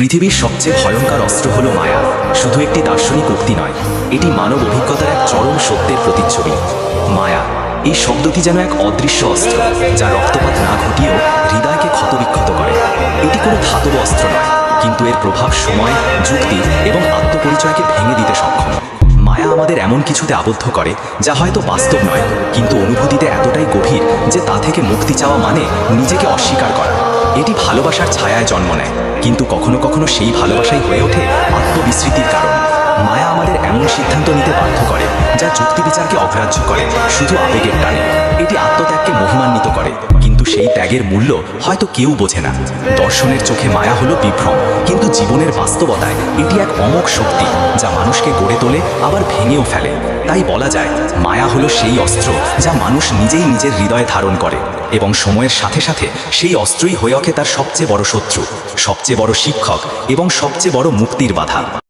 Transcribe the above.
পৃথিবীর সবচেয়ে ভয়ঙ্কর অস্ত্র হল মায়া। শুধু একটি দার্শনিক উক্তি নয়, এটি মানব অভিজ্ঞতার এক চরম সত্যের প্রতিচ্ছবি। মায়া, এই শব্দটি যেন এক অদৃশ্য অস্ত্র, যা রক্তপাত না ঘটিয়েও হৃদয়কে ক্ষতবিক্ষত করে। এটি কোনো ধাতব অস্ত্র নয়, কিন্তু এর প্রভাব সময়, যুক্তি এবং আত্মপরিচয়কে ভেঙে দিতে সক্ষম। মায়া আমাদের এমন কিছুতে আবদ্ধ করে, যা হয়তো বাস্তব নয়, কিন্তু অনুভূতিতে এতটাই গভীর যে তা থেকে মুক্তি চাওয়া মানে নিজেকে অস্বীকার করা। এটি ভালোবাসার ছায়ায় জন্ম নেয়। কিন্তু কখনো কখনো সেই ভালোবাসাই হয়ে ওঠে আত্মবিস্মৃতির কারণ। মায়া আমাদের এমন সিদ্ধান্ত নিতে বাধ্য করে, যা যুক্তি বিচারকে অগ্রাহ্য করে, শুধু আবেগের টানে। এটি আত্মত্যাগকে মহিমান্বিত করে। কিন্তু সেই ত্যাগের মূল্য হয়তো কেউ বোঝে না। দর্শনের চোখে মায়া হলো বিভ্রম। কিন্তু জীবনের বাস্তবতায় এটি এক অমোক শক্তি, যা মানুষকে গড়ে তোলে, আবার ভেঙেও ফেলে। তাই বলা যায়, মায়া হলো সেই অস্ত্র, যা মানুষ নিজেই নিজের হৃদয়ে ধারণ করে। এবং সময়ের সাথে সাথে সেই অস্ত্রই হয়ে ওঠে তার সবচেয়ে বড় শত্রু, সবচেয়ে বড় শিক্ষক এবং সবচেয়ে বড় মুক্তির বাধা।